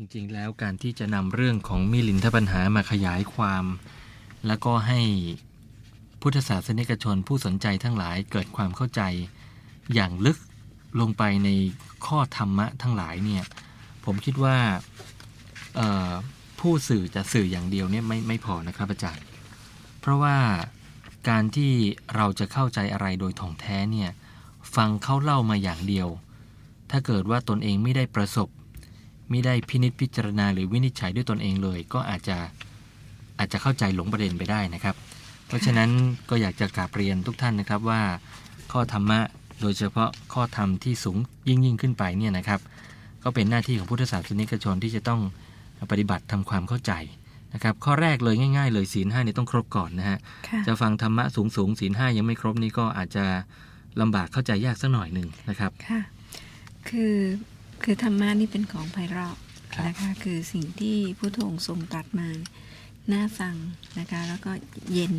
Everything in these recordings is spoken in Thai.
จริงๆ แล้วการที่จะนำเรื่องของมิลินทปัญหามาขยายความ แล้วก็ให้พุทธศาสนิกชนผู้สนใจทั้งหลายเกิดความเข้าใจอย่างลึกลงไปในข้อธรรมะทั้งหลายเนี่ยผมคิดว่าผู้สื่อจะสื่ออย่างเดียวเนี่ยไม่ไม่พอนะครับอาจารย์ เพราะว่าการที่เราจะเข้าใจอะไรโดยถ่องแท้เนี่ยฟังเขาเล่ามาอย่างเดียว ถ้าเกิดว่าตนเองไม่ได้ประสบ ไม่ได้พินิจพิจารณาหรือวินิจฉัยด้วยตนเองเลย ก็อาจจะอาจจะเข้าใจหลงประเด็นไปได้นะครับ เพราะฉะนั้นก็อยากจะกราบเรียนทุกท่านนะครับว่า ข้อธรรมะโดยเฉพาะข้อธรรมที่สูงยิ่งยิ่งขึ้นไปเนี่ยนะครับ ก็เป็นหน้าที่ของพุทธศาสนิกชนที่จะต้องปฏิบัติทำความเข้าใจนะครับ ข้อแรกเลยง่ายๆ เลยศีลห้านี่ต้องครบก่อนนะฮะค่ะจะฟังธรรมะสูงสูงๆศีลห้ายังไม่ครบนี่ก็อาจจะลำบากเข้าใจยากสักหน่อยหนึ่งนะครับค่ะคือ คือธรรมะนี่เป็นของไพเราะครับนะคะคือสิ่งที่พุทธองค์ทรงตรัสมาน่าฟังนะคะแล้วก็เย็น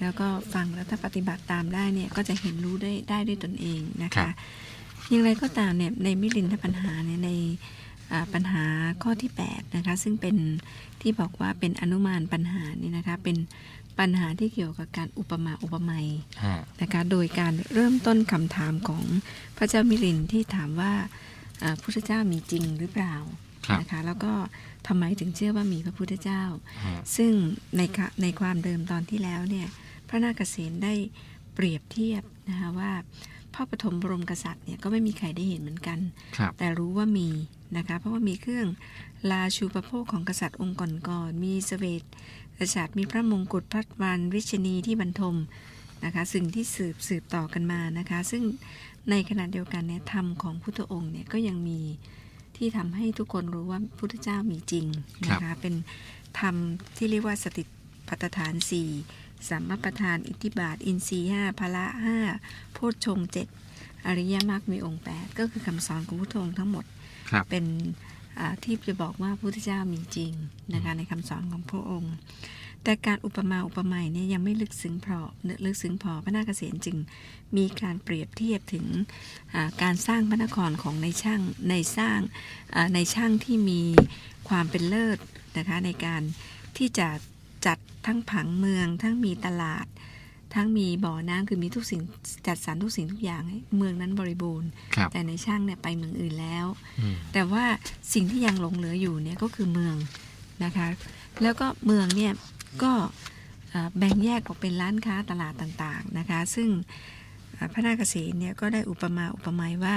แล้วก็ฟังแล้วถ้าปฏิบัติตามได้เนี่ยก็จะเห็นรู้ได้ได้ด้วยตนเองนะครัคะบอย่างไรก็ตามเนี่ยในมิลินทปัญหาเนี่ยในอ่าปัญหาข้อที่8นะคะซึ่งเป็นที่บอกว่าเป็นอนุมานปัญหานี่นะคะเป็นปัญหาที่เกี่ยวกับการอุปมาอุปไมยฮะนะคะโดยการเริ่มต้นคำถามของพระเจ้ามิลินที่ถามว่า อ่าพุทธเจ้ามีจริงหรือเปล่าครับนะคะแล้วก็ทำไมถึงเชื่อว่ามีพระพุทธเจ้าฮะซึ่งในคะในความเดิมตอนที่แล้วเนี่ยพระนาคเษนได้เปรียบเทียบนะคะว่าพระปฐมบรมกษัตริย์เนี่ยก็ไม่มีใครได้เห็นเหมือนกันครับแต่รู้ว่ามีนะคะเพราะว่ามีเครื่องลาชูประโภคของกษัตริย์องค์ก่อนๆมีเสเวตกษัตริย์มีพระมงกุฎพระวานริชนีที่บรรทมนะคะสิ่งที่สืบสืบต่อกันมานะคะ ซึ่ง ในขณะเดียวกันเนี่ยธรรมของพุทธองค์เนี่ยก็ยังมีที่ทำให้ทุกคนรู้ว่าพุทธเจ้ามีจริงนะคะเป็นธรรมที่เรียกว่าสติปัฏฐานสี่สัมมาประธานอิทธิบาท อินทรีย์ห้าพละห้าโพชฌงค์เจ็ดอริยมรรคมีองค์8ก็คือคำสอนของพุทธองค์ทั้งหมดครับเป็นอ่าที่จะบอกว่าพระพุทธเจ้ามีจริงนะคะในคำสอนของพระองค์ แต่การอุปมาอุปไมยเนี่ยยังไม่ลึกซึ้งพอลึกซึ้งพอพระนาคเษนจึงมีการเปรียบเทียบถึงอ่าการสร้างพระนครของในช่างในสร้างอ่าในช่างที่มีความเป็นเลิศนะคะในการที่จะจัดทั้งผังเมือง ทั้งมีตลาด ทั้งมีบ่อน้ำคือมีทุกสิ่งจัดสรรทุกสิ่งทุกอย่างให้เมืองนั้นบริบูรณ์ครับแต่ในช่างเนี่ยไปเมืองอื่นแล้วอืมแต่ว่าสิ่งที่ยังหลงเหลืออยู่เนี่ยก็คือเมืองนะคะแล้วก็เมืองเนี่ย ก็เอ่อแบ่งแยกออกเป็นร้านค้าตลาดต่างๆนะคะซึ่งเอ่อพระนาคเษนเนี่ยก็ได้อุปมาอุปไมยว่า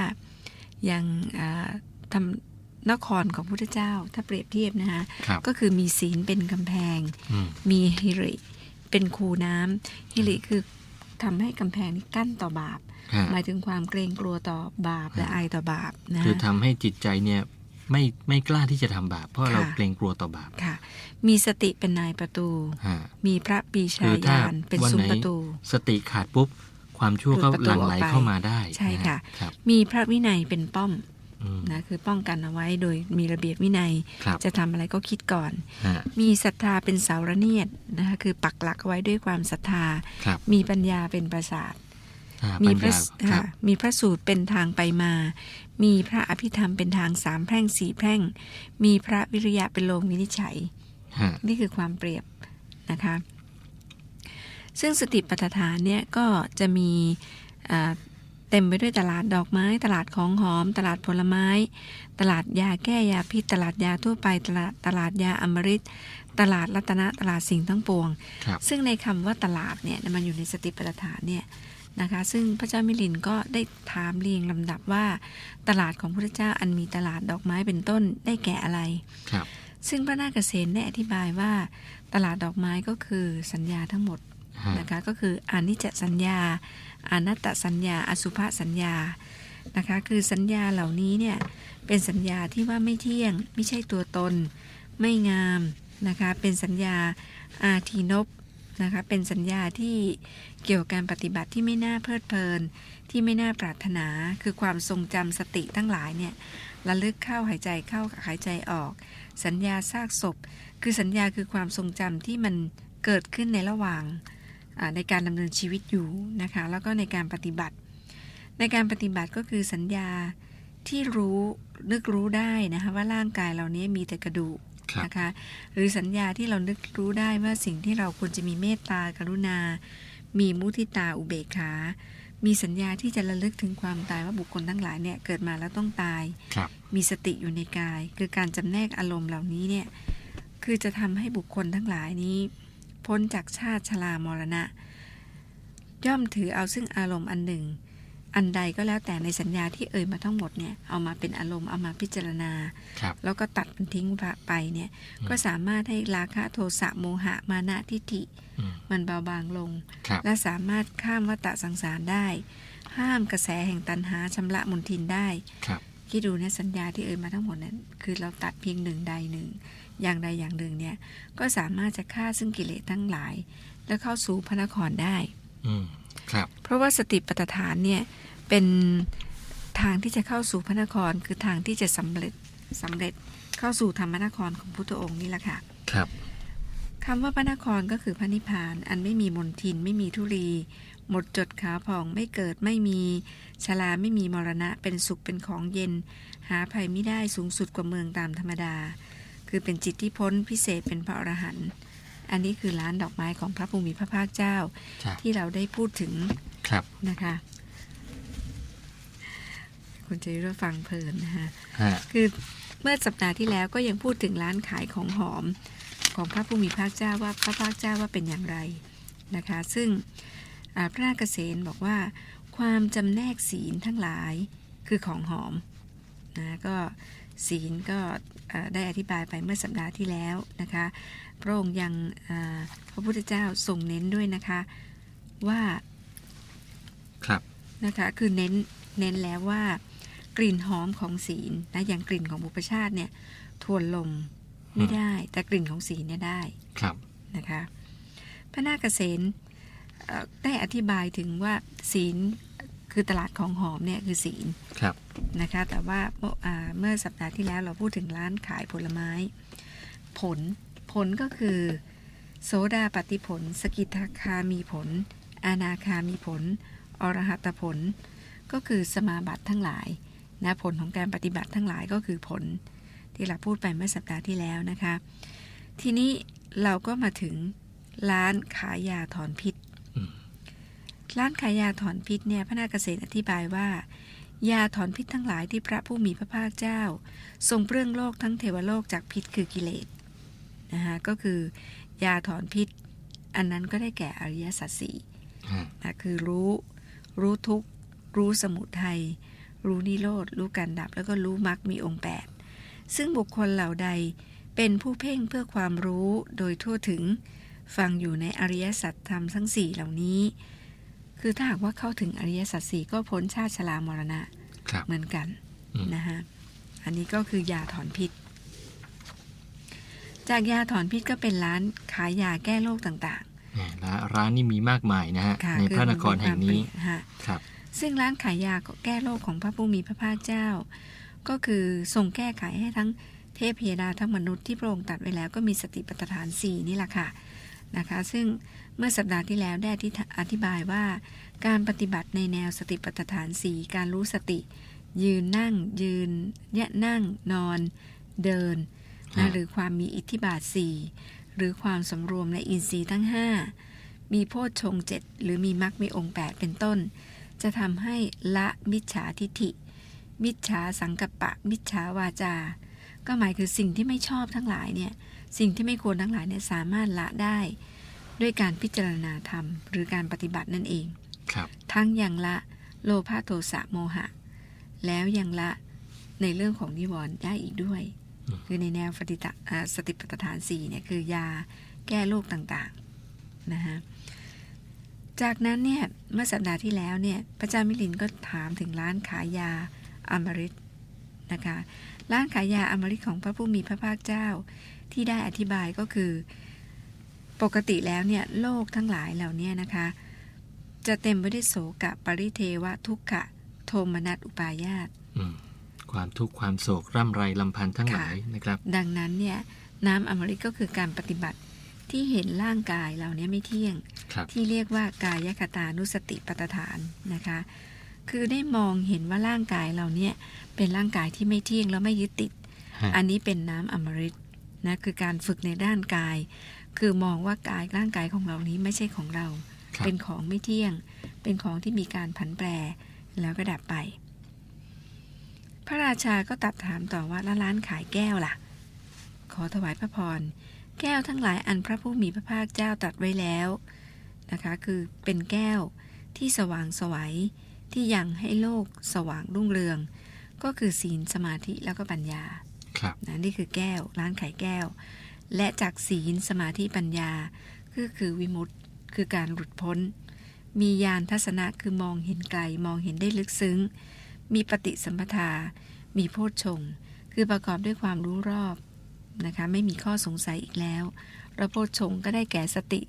อย่างเอ่อทำนครของพระพุทธเจ้า ถ้าเปรียบเทียบนะคะครับก็คือมีศีลเป็นกำแพงอืมมีฮิริเป็นคูน้ำฮิริคือทำให้กำแพงนี้กั้นต่อบาปฮะหมายถึงความเกรงกลัวต่อบาปและอายต่อบาปนะคือทำให้จิตใจเนี่ย ไม่ไม่กล้าที่จะทำบาปเพราะค่ะเราเกรงกลัวต่อบาปค่ะ มีสติเป็นนายประตูฮะมีพระปีชาคือถ้ายานเป็นวันซุ้มไหนประตู สติขาดปุ๊บความชั่วก็หลุดประตูหลั่งไหลออกไปเข้ามาได้ ใช่ค่ะนฮครับมีพระวินัยเป็นป้อมอืมนะคือป้องกันเอาไว้โดยมีระเบียบวินัยครับจะทำอะไรก็คิดก่อนฮะมีศรัทธาเป็นเสาระเนียดนะคะคือปักหลักเอาไว้ด้วยความศรัทธาครับมีปัญญาเป็นประสาทอ่า มีปัญพระญาครัค่ะบมีพระสูตรเป็นทางไปมา มีพระอภิธรรมเป็นทางสามแพร่งสี่แพร่ง มีพระวิริยะเป็นโลงวินิจฉัยฮะนี่คือความเปรียบนะคะ ซึ่งสติปัฏฐานเนี่ยก็จะมีอ่าเต็มไปด้วยตลาดดอกไม้ ตลาดของหอม ตลาดผลไม้ ตลาดยาแก้ยาพิษ ตลาดยาทั่วไป ตลาดตลาดยาอมฤตตลาดรัตนะตลาดสิ่งทั้งปวงครับซึ่งในคำว่าตลาดเนี่ยมันอยู่ในสติปัฏฐานเนี่ย นะคะ ซึ่งพระเจ้ามิลินก็ได้ถามเรียงลำดับว่า ตลาดของพระเจ้าอันมีตลาดดอกไม้เป็นต้นได้แก่อะไรครับซึ่งพระนาคเษนได้อธิบายว่า ตลาดดอกไม้ก็คือสัญญาทั้งหมดฮะนะคะก็คืออานิจจสัญญาอนัตตสัญญา อสุภสัญญานะคะคือสัญญาเหล่านี้เนี่ยเป็นสัญญาที่ว่าไม่เที่ยง ไม่ใช่ตัวตน ไม่งามนะคะเป็นสัญญาอาทีนบ นะคะ เป็นสัญญาที่เกี่ยวกับการปฏิบัติที่ไม่น่าเพลิดเพลิน ที่ไม่น่าปรารถนา คือความทรงจำสติทั้งหลายเนี่ยระลึกเข้าหายใจเข้าหายใจออก สัญญาซากศพ คือสัญญาคือความทรงจำที่มันเกิดขึ้นในระหว่างในการดำเนินชีวิตอยู่นะคะ แล้วก็ในการปฏิบัติ ในการปฏิบัติก็คือสัญญาที่รู้นึกรู้ได้นะคะว่าร่างกายเรานี้มีแต่กระดูก นะคะหรือสัญญาที่เรานึกรู้ได้ว่าสิ่งที่เราควรจะมีเมตตากรุณา มีมุทิตาอุเบกขา มีสัญญาที่จะระลึกถึงความตายว่าบุคคลทั้งหลายเนี่ยเกิดมาแล้วต้องตายครับมีสติอยู่ในกาย คือการจำแนกอารมณ์เหล่านี้เนี่ยคือจะทำให้บุคคลทั้งหลายนี้ พ้นจากชาติชรามรณะ ย่อมถือเอาซึ่งอารมณ์อันหนึ่ง อันใดก็แล้วแต่ในสัญญาที่เอ่ยมาทั้งหมดเนี่ยเอามาเป็นอารมณ์เอามาพิจารณาครับแล้วก็ตัดมันทิ้งไปเนี่ยอืมก็สามารถให้ราคะโทสะโมหะมานะทิฏฐิอืมมันเบาบางลงครับและสามารถข้ามวัฏสังสารได้ ห้ามกระแสแห่งตันหาชำระมนทินได้ครับคิดดูเนี่ยสัญญาที่เอ่ยมาทั้งหมดนั้น คือเราตัดเพียงหนึ่งใดหนึ่ง อย่างใดอย่างหนึ่งเนี่ยก็สามารถจะฆ่าซึ่งกิเลสทั้งหลาย แล้วเข้าสู่พระนครได้ อืม ครับ เพราะว่าสติปัฏฐานเนี่ยเป็นทางที่จะเข้าสู่พระนครคือทางที่จะสำเร็จสำเร็จเข้าสู่ธรรมนครของพุทธองค์นี่แหละค่ะครับคำว่าพระนครก็คือพระนิพพาน อันไม่มีมนทินไม่มีทุลี หมดจดขาผ่องไม่เกิดไม่มีชราไม่มีมรณะเป็นสุขเป็นของเย็น หาภัยไม่ได้สูงสุดกว่าเมืองตามธรรมดา คือเป็นจิตที่พ้นพิเศษเป็นพระอรหันต์ อันนี้คือร้านดอกไม้ของพระภูมิพระภาคเจ้าใช่ที่เราได้พูดถึงครับนะคะ คุณจะได้ฟังเพลินนะคะฮะคือเมื่อสัปดาห์ที่แล้วก็ยังพูดถึงร้านขายของหอมของพระผู้มีพระเจ้าว่าพระภาคเจ้าว่าเป็นอย่างไรนะคะ ซึ่งอ่าพระนาคเษนบอกว่า ความจำแนกศีลทั้งหลายคือของหอมนะก็ ศีลก็อ่าได้อธิบายไปเมื่อสัปดาห์ที่แล้วนะคะพระองค์ยังอ่าพระพุทธเจ้าทรงเน้นด้วยนะคะว่าครับนะคะคือเน้นเน้นแล้วว่ากลิ่นหอมของศีลนะอย่างกลิ่นของบุพชาติเนี่ยทวนลมไม่ได้ แต่กลิ่นของศีลเนี่ยได้ครับนะคะพระนาคเษนเอ่อได้อธิบายถึงว่าศีล คือตลาดของหอมเนี่ยคือศีลครับนะคะแต่ว่าเมื่ออ่าเมื่อสัปดาห์ที่แล้วเราพูดถึงร้านขายผลไม้ ผลผลก็คือ โสดาปฏิผล สกิทาคามีผล อานาคามีผล อรหัตผล ก็คือสมาบัติทั้งหลายนะผลของการปฏิบัติทั้งหลายก็คือผล ที่เราพูดไปเมื่อสัปดาห์ที่แล้วนะคะ ทีนี้เราก็มาถึงร้านขายยาถอนพิษอืม ร้านขายยาถอนพิษเนี่ยพระนาคเกษตรอธิบายว่า ยาถอนพิษทั้งหลายที่พระผู้มีพระภาคเจ้า ทรงเปลื้องโลกทั้งเทวโลกจากพิษคือกิเลสนะคะก็คือยาถอนพิษ อันนั้นก็ได้แก่อริยสัจสี่ฮะนะคือรู้ รู้ทุกข์รู้สมุทัยรู้นิโรธรู้การดับแล้วก็รู้มรรคมีองค์8ซึ่งบุคคลเหล่าใดเป็นผู้เพ่งเพื่อความรู้โดยทั่วถึง ฟังอยู่ในอริยสัจธรรมทั้งสี่เหล่านี้ คือถ้าหากว่าเข้าถึงอริยสัจสี่ก็พ้นชาติชรามรณะครับเหมือนกันอืมนะฮะอันนี้ก็คือยาถอนพิษ จากยาถอนพิษก็เป็นร้านขายยาแก้โรคต่างแหมและร้านนี้มีมากมายนะฮะๆค่ะในพระนครแห่งนี้คือมีความเปลี่ยฮะครับ ซึ่งร้านขายยาแก้โรคของพระผู้มีพระภาคเจ้า ก็คือทรงแก้ไขให้ทั้งเทพพยดาทั้งมนุษย์ที่พระองค์ตรัดไว้แล้วก็มีสติปัฏฐานสี่นี่แหละค่ะนะคะ ซึ่งเมื่อสัปดาห์ที่แล้วได้ที่อธิบายว่า การปฏิบัติในแนวสติปัฏฐานสี่การรู้สติ ยืนนั่ง ยืนยะนั่ง นอน เดินฮะนะหรือความมีอิทธิบาทสี่หรือความสำรวมในอินทรีย์ทั้งห้ามีโพชฌงค์เจ็ดหรือมีมรรคมีองค์แปดเป็นต้น จะทำให้ละมิจฉาทิฐิ มิจฉาสังกัปปะ มิจฉาวาจา ก็หมายคือสิ่งที่ไม่ชอบทั้งหลายเนี่ย สิ่งที่ไม่ควรทั้งหลายเนี่ยสามารถละได้ ด้วยการพิจารณาธรรม หรือการปฏิบัตินั่นเองครับทั้งยังละโลภะโทสะโมหะ แล้วยังละในเรื่องของนิวรณ์ได้อีกด้วยอืมคือในแนวปฏิตะอ่าสติปัฏฐานสี่เนี่ยคือยาแก้โรคต่างๆนะฮะจากนั้นเนี่ยเมื่อสัปดาห์ที่แล้วเนี่ยพระเจ้ามิลินก็ถามถึงร้านขายยาอมฤตนะคะร้านขายยาอมฤตของพระผู้มีพระภาคเจ้าที่ได้อธิบายก็คือ ปกติแล้วเนี่ยโลกทั้งหลายเหล่านี้นะคะ จะเต็มไปด้วยโศกะปริเทวะทุกขะ โทมนัสอุปายาตอืมความทุกข์ความโศกร่ำไรลำพันธ์ทั้งหลายนะครับ ดังนั้นเนี่ยน้ำอมฤตก็คือการปฏิบัติที่เห็นร่างกายเหล่านี้ไม่เที่ยงครับที่เรียกว่ากายคตานุสติปัฏฐานนะคะ คือได้มองเห็นว่าร่างกายเราเนี่ยเป็นร่างกายที่ไม่เที่ยงแล้วไม่ยึดติดฮะอันนี้เป็นน้ำอมฤตนะคือการฝึกในด้านกาย คือมองว่ากายร่างกายของเรานี้ไม่ใช่ของเราครับเป็นของไม่เที่ยง เป็นของที่มีการผันแปรแล้วก็ดับไป พระราชาก็ตรัดถามต่อว่าแล้วร้านขายแก้วล่ะ ขอถวายพระพร แก้วทั้งหลายอันพระผู้มีพระภาคเจ้าตรัดไว้แล้วนะคะ คือเป็นแก้วที่สว่างไสวัยที่ยังให้โลกสว่างรุ่งเรือง ก็คือศีลสมาธิแล้วก็ปัญญาครับนะนี่คือแก้ว ร้านขายแก้ว และจากศีลสมาธิปัญญา ก็คือวิมุตติคือการหลุดพ้น มีญาณทัศนะคือมองเห็นไกลมองเห็นได้ลึกซึ้ง มีปฏิสัมปทา มีโพชฌงค์คือประกอบด้วยความรู้รอบนะคะไม่มีข้อสงสัยอีกแล้วแล้วโพชฌงค์ก็ได้แก่สติ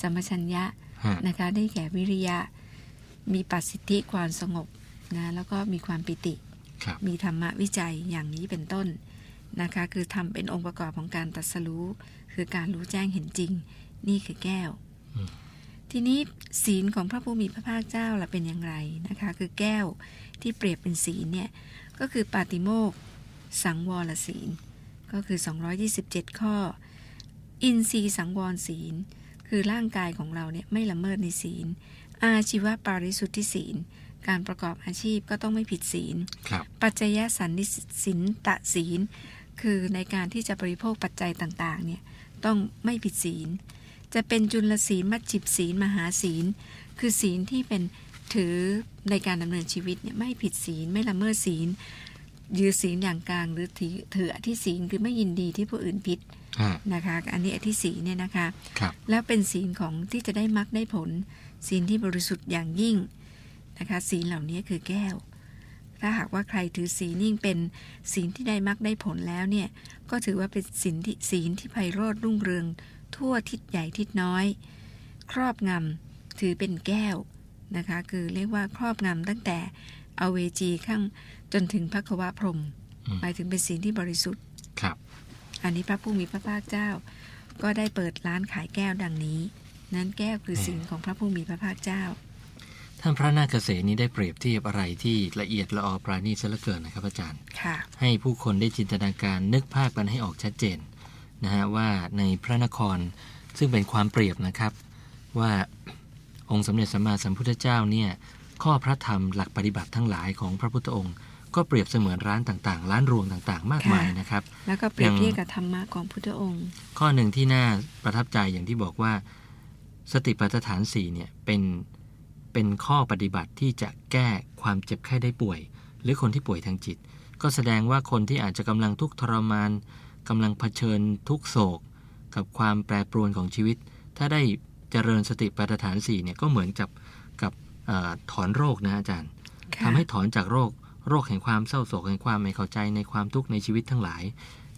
สัมปชัญญะฮะนะคะได้แก่วิริยะ มีปัสสิทธิความสงบนะแล้วก็มีความปิติครับมีธรรมวิจัยอย่างนี้เป็นต้น นะคะ คือทำเป็นองค์ประกอบของการตรัสรู้ คือการรู้แจ้งเห็นจริง นี่คือแก้วอืมทีนี้ศีลของพระผู้มีพระภาคเจ้าล่ะเป็นอย่างไรนะคะ คือแก้วที่เปรียบเป็นศีลเนี่ย ก็คือปาติโมกข์สังวรศีล ก็คือ 227 ข้อ อินทรีย์สังวรศีล คือร่างกายของเราเนี่ยไม่ละเมิดในศีล อาชีวปาริสุทธิศีลการประกอบอาชีพก็ต้องไม่ผิดศีลครับปัจจยสันนิสินตะศีล คือในการที่จะบริโภคปัจจัยต่างๆเนี่ยต้องไม่ผิดศีล จะเป็นจุลศีลมัจฉิบศีลมหาศีล คือศีลที่เป็นถือในการดำเนินชีวิตเนี่ยไม่ผิดศีลไม่ละเมิดศีล ยือศีลอย่างกลางหรือถือถืออธิศีลคือไม่ยินดีที่ผู้อื่นผิดฮะนะคะอันนี้อธิศีลเนี่ยนะคะครับแล้วเป็นศีลของที่จะได้มรรคได้ผล ศีลที่บริสุทธิ์อย่างยิ่งนะคะศีลเหล่านี้คือแก้ว ถ้าหากว่าใครถือศีลยิ่งเป็นศีลที่ได้มรรคได้ผลแล้วเนี่ย ก็ถือว่าเป็นศีลที่ศีลที่ไพโรธรุ่งเรือง ทั่วทิศใหญ่ทิศน้อย ครอบงำถือเป็นแก้วนะคะ คือเรียกว่าครอบงำตั้งแต่อเวจีข้างจนถึงพระควะพรหมอืมหมายถึงเป็นศีลที่บริสุทธิ์ครับ อันนี้พระผู้มีพระภาคเจ้า ก็ได้เปิดร้านขายแก้วดังนี้ นั้นแก้วคือศีลของพระผู้มีพระภาคเจ้า ท่านพระนาคเกษนี้ได้เปรียบเทียบอะไรที่ละเอียดละออปราณีตซะเหลือเกินนะครับอาจารย์ค่ะให้ผู้คนได้จินตนาการนึกภาพกันให้ออกชัดเจนนะฮะว่าในพระนครซึ่งเป็นความเปรียบนะครับ ว่าองค์สมเด็จสัมมาสัมพุทธเจ้าเนี่ยข้อพระธรรมหลักปฏิบัติทั้งหลายของพระพุทธองค์ก็เปรียบเสมือนร้านต่างๆ ร้านรวงต่างๆ มากมายค่ะนะครับ แล้วก็เปรียบอย่างเทียบกับธรรมะของพุทธองค์ ข้อหนึ่งที่น่าประทับใจอย่างที่บอกว่า สติปัฏฐานสี่เนี่ยเป็น เป็นข้อปฏิบัติที่จะแก้ความเจ็บไข้ได้ป่วย หรือคนที่ป่วยทางจิต ก็แสดงว่าคนที่อาจจะกำลังทุกข์ทรมานกำลังเผชิญทุกโศก กับความแปรปรวนของชีวิต ถ้าได้เจริญสติปัฏฐานสี่เนี่ยก็เหมือนกับกับเออถอนโรคนะอาจารย์ค่ะทำให้ถอนจากโรคโรคแห่งความเศร้าโศกแห่งความไม่เข้าใจในความทุกข์ในชีวิตทั้งหลาย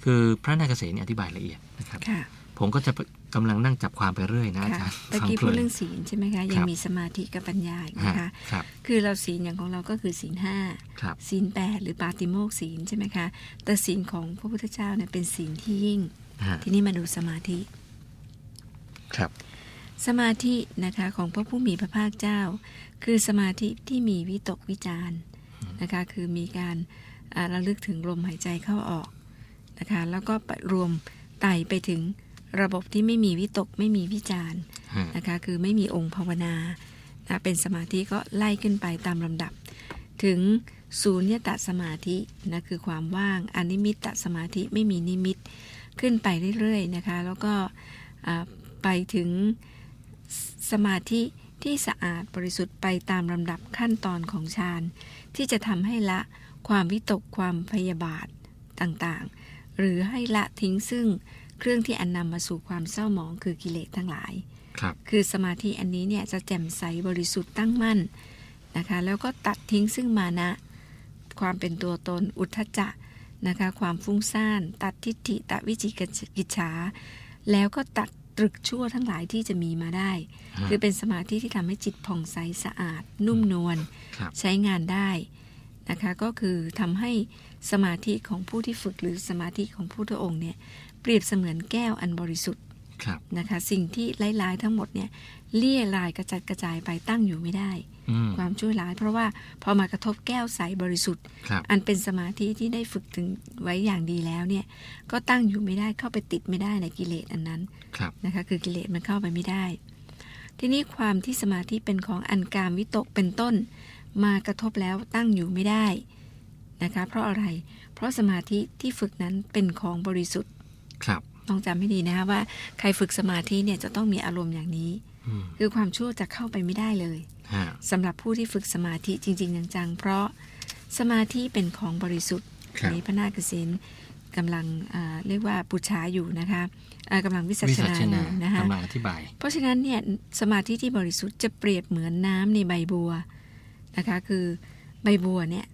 คือพระนาคเษนเนี่ยอธิบายละเอียดนะครับค่ะ ผมก็จะกำลังนั่งจับความไปเรื่อยนะอาค่ะจารย์ตะกี้ฟัพูดพลินเรื่องศีลใช่ไหมคะ ยัคงรับมีสมาธิกับปัญญาอีกฮะนะคะครับคือเราศีลอย่างของเราก็คือศีลห้าครับศีลแปดหรือปาติโมกข์ศีลใช่ไหมคะ แต่ศีลของพระพุทธเจ้าเนี่ยเป็นศีลที่ยิ่งฮะทีนี้มาดูสมาธิ ครับ สมาธินะคะของพระผู้มีพระภาคเจ้า คือสมาธิที่มีวิตกวิจารณ์นะคะคือมีการอ่าระลึกถึงลมหายใจเข้าออกนะคะแล้วก็ไปรวมไต่ไปถึง ระบบที่ไม่มีวิตกไม่มีวิจารณ์ฮะนะคะคือไม่มีองค์ภาวนานะเป็นสมาธิก็ไล่ขึ้นไปตามลำดับ ถึงศูนยตสมาธินะคือความว่างอนิมิตตสมาธิไม่มีนิมิตขึ้นไปเรื่อยๆนะคะแล้วก็อ่าไปถึงสมาธิที่สะอาดบริสุทธิ์ไปตามลำดับขั้นตอนของฌานที่จะทำให้ละความวิตกความพยาบาทต่างๆ หรือให้ละทิ้งซึ่ง เครื่องที่อันนำมาสู่ความเศร้าหมองคือกิเลสทั้งหลายครับคือสมาธิอันนี้เนี่ยจะแจ่มใสบริสุทธิ์ตั้งมั่นนะคะแล้วก็ตัดทิ้งซึ่งมานะ ความเป็นตัวตนอุทธจะนะคะความฟุ้งซ่าน ตัดทิฏฐิตัดวิจิกิจฉาแล้วก็ตัดตรึกชั่วทั้งหลายที่จะมีมาได้ฮะคือเป็นสมาธิที่ทำให้จิตผ่องใสสะอาด นุ่มนวลครับใช้งานได้นะคะก็คือทำให้สมาธิของผู้ที่ฝึกหรือสมาธิของผู้ทองค์เนี่ยเปรียบเสมือนแก้วอันบริสุทธิ์ครับนะคะสิ่งที่ร้ายๆทั้งหมดเนี่ยเลี่ยลายกระจัดกระจายไปตั้งอยู่ไม่ได้อืมความชั่วร้าย เพราะว่าพอมากระทบแก้วใสบริสุทธิ์ครับอันเป็นสมาธิที่ได้ฝึกถึงไว้อย่างดีแล้วเนี่ยก็ตั้งอยู่ไม่ได้เข้าไปติดไม่ได้ในกิเลสอันนั้นครับนะคะคือกิเลสมันเข้าไปไม่ได้ ทีนี้ความที่สมาธิเป็นของอันกามวิตกเป็นต้น มากระทบแล้วตั้งอยู่ไม่ได้นะคะเพราะอะไร เพราะสมาธิที่ฝึกนั้นเป็นของบริสุทธิ์ ครับต้องจำให้ดีนะคะว่าใครฝึกสมาธิเนี่ยจะต้องมีอารมณ์อย่างนี้อืมคือความชั่วจะเข้าไปไม่ได้เลยฮะสำหรับผู้ที่ฝึกสมาธิจริง ๆ จังๆ เพราะสมาธิเป็นของบริสุทธิ์ครับนี้พระนาคษิณกำลังอ่าเรียกว่าปุจฉาอยู่นะคะอ่ากำลังวิสัวิชสันาชอนายู่นะคะกำลังอธิบาย เพราะฉะนั้นเนี่ยสมาธิที่บริสุทธิ์จะเปรียบเหมือนน้ำในใบบัวนะคะ คือใบบัวเนี่ย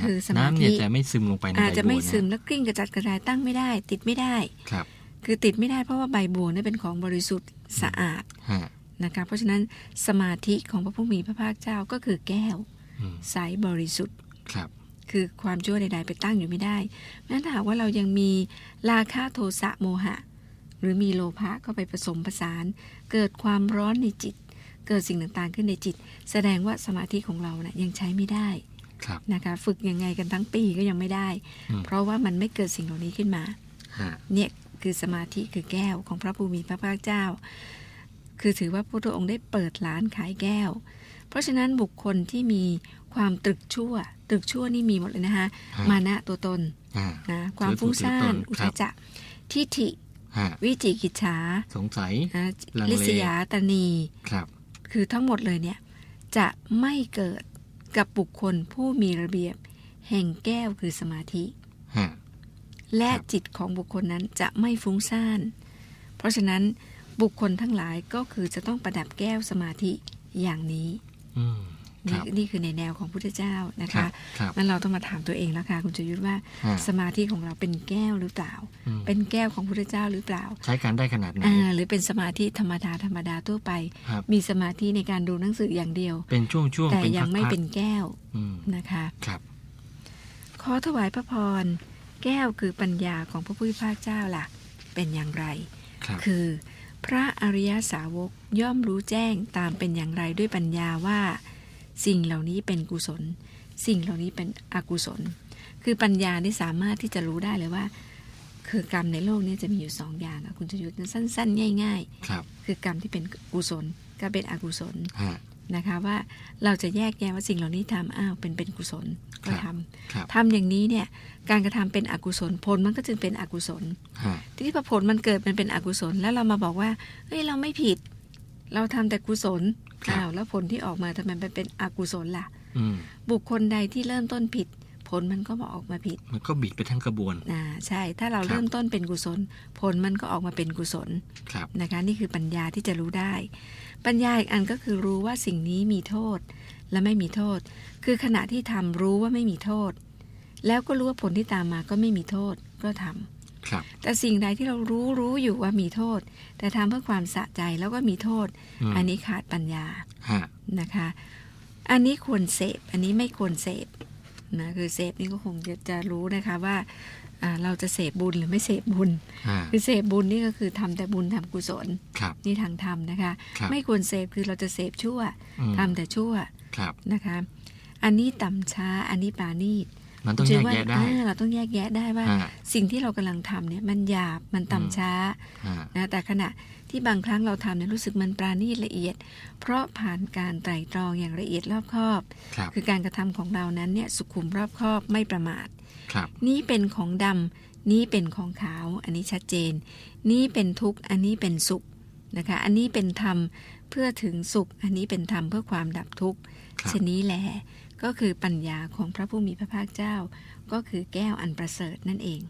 คือสมาน้ำเนี่ยธิจะไม่ซึมลงไปในอาจใบจะบัไม่วนะซึมแล้วกลิ้งกระจัดกระจายตั้งไม่ได้ ติดไม่ได้ครับ คือติดไม่ได้เพราะว่าใบบัวเนี่ยเป็นของบริสุทธิ์สะอาดฮะนะคะเพราะฉะนั้นสมาธิของพระผู้มีพระภาคเจ้าก็คือแก้วอืมใสบริสุทธิ์ครับ คือความชั่วใดๆไปตั้งอยู่ไม่ได้แม้ถ้าหากว่าเรายังมีราคะโทสะโมหะ หรือมีโลภะเข้าไปผสมผสาน เกิดความร้อนในจิต เกิดสิ่งต่างๆขึ้นในจิต แสดงว่าสมาธิของเรานะ่ะยังใช้ไม่ได้ครับ นะคะฝึกยังไงกันทั้งปีก็ยังไม่ได้อืมเพราะว่ามันไม่เกิดสิ่งเหล่านี้ขึ้นมาฮะเนี่ยคือสมาธิคือแก้วของพระภูมิพระภาคเจ้า คือถือว่าพระพุทธองค์ได้เปิดร้านขายแก้ว เพราะฉะนั้นบุคคลที่มีความตรึกชั่ว ตรึกชั่วนี่มีหมดเลยนะคะฮะมานะตัวตนอ่านะความถือฟุ้งซ่าถืนอตนอุทครัธับจจะทิฏฐิฮะวิจิกิจฉาสงสัยนะลังเลลิษยาตนีครับ คือทั้งหมดเลยเนี่ยจะไม่เกิด กับบุคคลผู้มีระเบียบ แห่งแก้วคือสมาธิฮะและครับจิตของบุคคลนั้นจะไม่ฟุ้งซ่าน เพราะฉะนั้นบุคคลทั้งหลายก็คือจะต้องประดับแก้วสมาธิอย่างนี้อืมค นี่รับนี่คือในแนวของพุทธเจ้านะครัคะบครับนั้นเราต้องมาถามตัวเองแล้วค่ะคุณจยุทธว่าฮะสมาธิของเราเป็นแก้วหรือเปล่าอืมเป็นแก้วของพุทธเจ้าหรือเปล่า ใช้การได้ขนาดไหนอ่าหรือเป็นสมาธิธรรมดาธรรมดาทั่วไปครับมีสมาธิในการดูหนังสืออย่างเดียว เป็นช่วงช่วงแต่เป็นยังไม่พักๆเป็นแก้วอืมนะคะครับขอถวายพระพรแก้วคือปัญญาของพระพุทธภาคเจ้าล่ะ เป็นอย่างไรครับคือพระอริยสาวกย่อมรู้แจ้งตามเป็นอย่างไรด้วยปัญญาว่า สิ่งเหล่านี้เป็นกุศล สิ่งเหล่านี้เป็นอกุศล คือปัญญาที่สามารถที่จะรู้ได้เลยว่า คือกรรมในโลกนี้จะมีอยู่สองอย่างอะคุณชยุทธสั้น ๆ ง่ายครับๆคือกรรมที่เป็นกุศลก็เป็นอกุศลฮะนะคะว่าเราจะแยกแยะว่าสิ่งเหล่านี้ทำอ้าวเป็นเป็นกุศลก็ครัทำบครับทำอย่างนี้เนี่ยการกระทำเป็นอกุศลผลมันก็จึงเป็นอกุศลฮะทีนี้พอผลมันเกิดมันเป็นอกุศลแล้วเรามาบอกว่าเฮ้ยเราไม่ผิด เราทำแต่กุศลอ้าวแล้วผลที่ออกมาทำไมมันเป็นอกุศลล่ะอืมบุคคลใดที่เริ่มต้นผิด ผลมันก็มาออกมาผิด มันก็บิดไปทั้งกระบวนอ่าใช่ ถ้าเราครับเริ่มต้นเป็นกุศล ผลมันก็ออกมาเป็นกุศลครับนะคะนี่คือปัญญาที่จะรู้ได้ ปัญญาอีกอันก็คือรู้ว่าสิ่งนี้มีโทษและไม่มีโทษ คือขณะที่ทำรู้ว่าไม่มีโทษ แล้วก็รู้ว่าผลที่ตามมาก็ไม่มีโทษก็ทำครับ แต่สิ่งใดที่เรารู้รู้อยู่ว่ามีโทษ แต่ทำเพื่อความสะใจแล้วก็มีโทษอืมอันนี้ขาดปัญญาฮะนะคะ อันนี้ควรเสพอันนี้ไม่ควรเสพนะคือเสพนี่ก็คงจะจะรู้นะคะว่าอ่าเราจะเสพบุญหรือไม่เสพบุญฮะคือเสพบุญนี่ก็คือทำแต่บุญทำกุศลครับนี่ทางธรรมนะคะครับไม่ควรเสพคือเราจะเสพชั่วอืมทำแต่ชั่วครับนะคะ อันนี้ต่ำช้าอันนี้ปราณีต มันต้องแยกแยะได้อ่าเราต้องแยกแยะได้ว่าฮะสิ่งที่เรากำลังทำเนี่ยมันหยาบมันอืมต่ำช้าฮะนะแต่ขณะที่บางครั้งเราทำเนี่ยรู้สึกมันปราณีตละเอียด เพราะผ่านการไตร่ตรองอย่างละเอียดรอบคอบครับคือการกระทำของเรานั้นเนี่ยสุขุมรอบคอบไม่ประมาทครับนี้เป็นของดำนี้เป็นของขาว อันนี้ชัดเจน นี้เป็นทุกข์อันนี้เป็นสุขนะคะ อันนี้เป็นธรรมเพื่อถึงสุข อันนี้เป็นธรรมเพื่อความดับทุกข์ครับชนี้แหละ ก็คือปัญญาของพระผู้มีพระภาคเจ้า ก็คือแก้วอันประเสริฐนั่นเอง